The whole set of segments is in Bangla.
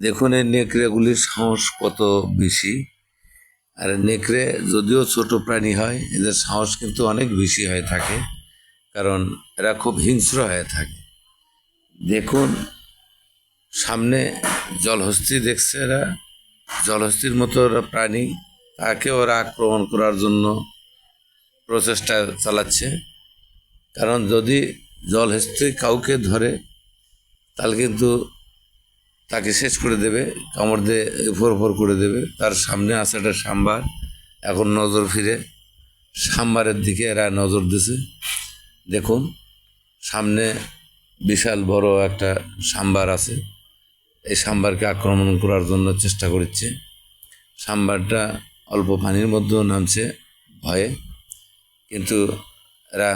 দেখুন, এই নেকড়েগুলির সাহস কত বেশি। আর নেকড়ে যদিও ছোট প্রাণী হয়, এদের সাহস কিন্তু অনেক বেশি হয়ে থাকে, কারণ এরা খুব হিংস্র হয়ে থাকে। দেখুন, সামনে জলহস্তি দেখছে এরা। জলহস্তির মতো প্রাণী, তাকে ওরা আক্রমণ করার জন্য প্রচেষ্টা চালাচ্ছে। কারণ যদি জলহস্তি কাউকে ধরে, তাহলে কিন্তু তাকে শেষ করে দেবে, কামড় দিয়ে ফোর ফোর করে দেবে। তার সামনে আছে একটা সাম্বার, এখন নজর ফিরে সাম্বারের দিকে এরা নজর দিছে। দেখুন, সামনে বিশাল বড় একটা সাম্বার আছে। এই সাম্বারকে আক্রমণ করার জন্য চেষ্টা করছে সাম্বারটা অল্প পানির মধ্যেও নামছে ভয়ে, কিন্তু এরা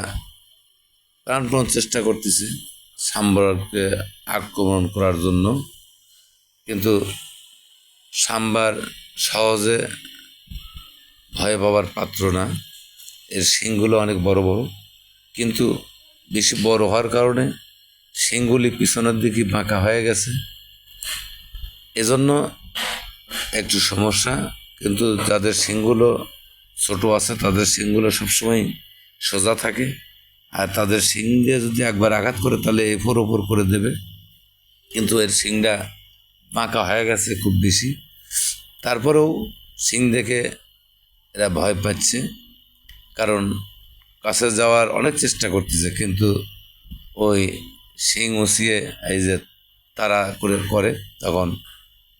প্রাণপণ চেষ্টা করতেছে সাম্বারকে আক্রমণ করার জন্য। কিন্তু সাম্বার সহজে ভয় পাবার পাত্র না। এর শিংগুলো অনেক বড় বড়। কিন্তু বেশি বড় হওয়ার কারণে শিংগুলি পিছনের দিকে বাঁকা হয়ে গেছে। এজন্য একটু সমস্যা, কিন্তু যাদের শিংগুলো ছোট আছে, তাদের শিংগুলো সবসময় সোজা থাকে। আর তাদের শিং দিয়ে যদি একবার আঘাত করে, তাহলে এফোর ওপর করে দেবে। কিন্তু এর শিংটা বাঁকা হয়ে গেছে খুব বেশি। তারপরেও শিং দেখে এরা ভয় পাচ্ছে, কারণ কাছে যাওয়ার অনেক চেষ্টা করতেছে, কিন্তু ওই শিং উঁচিয়ে এই যে তারা করে করে, তখন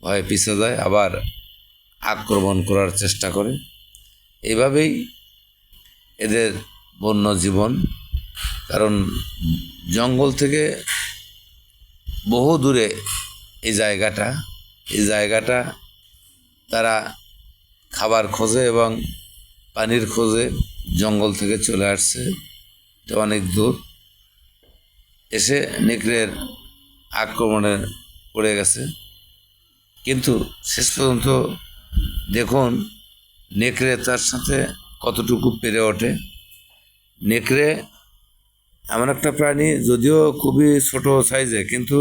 ভয়ে পিছিয়ে যায়, আবার আক্রমণ করার চেষ্টা করে। এইভাবেই এদের বন্য জীবন, কারণ জঙ্গল থেকে বহু দূরে এই জায়গাটা এই জায়গাটা তারা খাবার খোঁজে এবং পানির খোঁজে জঙ্গল থেকে চলে আসছে। এটা অনেক দূর। এসে নেকড়ের আক্রমণে পড়ে গেছে। কিন্তু শেষ পর্যন্ত দেখুন নেকড়ে তার সাথে কতটুকু পেরে ওঠে। নেকড়ে এমন একটা প্রাণী, যদিও খুবই ছোট সাইজে, কিন্তু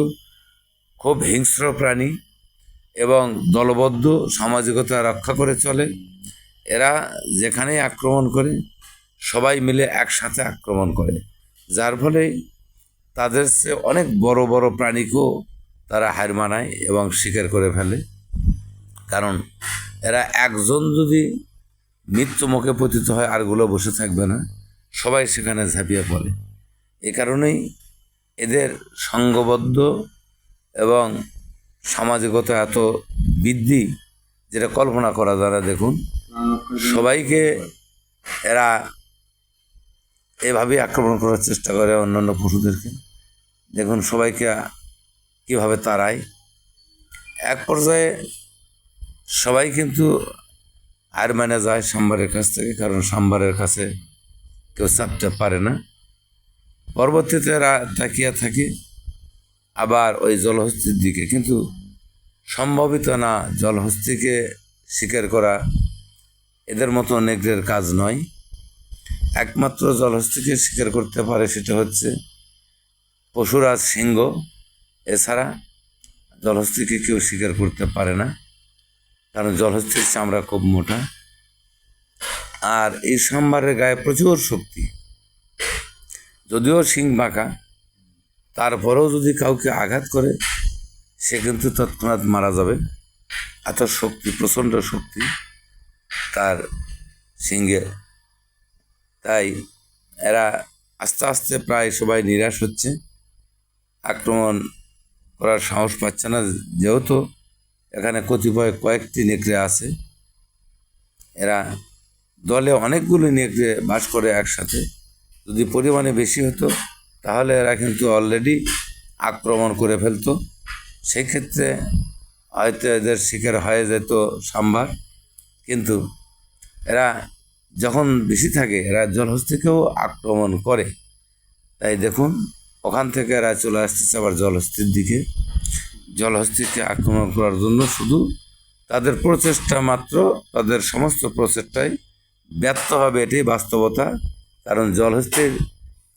খুব হিংস্র প্রাণী এবং দলবদ্ধ সামাজিকতা রক্ষা করে চলে। এরা যেখানেই আক্রমণ করে, সবাই মিলে একসাথে আক্রমণ করে। যার ফলে তাদের চেয়ে অনেক বড় বড় প্রাণীকেও তারা হার মানায় এবং শিকার করে ফেলে। কারণ এরা একজন যদি মৃত্যু মুখে পতিত হয় আরগুলো বসে থাকবে না, সবাই সেখানে ঝাঁপিয়ে পড়ে। এ কারণেই এদের সঙ্গবদ্ধ এবং সামাজিকতা এত বৃদ্ধি যেটা কল্পনা করা না, দেখুন। সবাইকে এরা এভাবেই আক্রমণ করার চেষ্টা করে অন্যান্য পশুদেরকে। দেখুন, সবাইকে কীভাবে তাড়ায়। এক পর্যায়ে সবাই কিন্তু আর মানে যায় সাম্বারের কাছ থেকে, কারণ সাম্বারের কাছে কেউ চাপতে পারে না। পরবর্তীতে এরা তাকিয়ে থাকে আবার ওই জলহস্তির দিকে। কিন্তু সম্ভবিত না জলহস্তিকে শিকার করা। এদের মতো নেকড়ের কাজ নয়। একমাত্র জলহস্তিকে শিকার করতে পারে সেটা হচ্ছে পশুরাজ সিংহ। এছাড়া জলহস্তিকে কেউ শিকার করতে পারে না। কারণ জলহস্তির চামড়া খুব মোটা। আর এই সাম্বারের গায়ে প্রচুর শক্তি। যদিও শিং বাঁকা তারপরেও যদি কাউকে আঘাত করে, সে কিন্তু তৎক্ষণাৎ মারা যাবে। এত শক্তি, প্রচণ্ড শক্তি তার সিংহে। তাই এরা আস্তে আস্তে প্রায় সবাই নিরাশ হচ্ছে। আক্রমণ করার সাহস পাচ্ছে না, যেহেতু এখানে কতিপয় কয়েকটি নেকড়ে আছে। এরা দলে অনেকগুলি নেকড়ে বাস করে একসাথে। যদি পরিমাণে বেশি হতো তাহলে এরা কিন্তু অলরেডি আক্রমণ করে ফেলতো। সেই ক্ষেত্রে হয়তো এদের শিকার হয়ে যেত সাম্বার। কিন্তু এরা যখন বেশি থাকে, এরা জলহস্তিকেও আক্রমণ করে। তাই দেখুন, ওখান থেকে এরা চলে আসতেছে আবার জলহস্তির দিকে। জলহস্তিকে আক্রমণ করার জন্য শুধু তাদের প্রচেষ্টা মাত্র, তাদের সমস্ত প্রচেষ্টাই ব্যর্থ হবে এটাই বাস্তবতা। কারণ জলহস্তির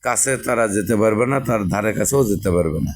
কাছে তারা যেতে পারবে না তার ধারে কাছেও যেতে পারবে না।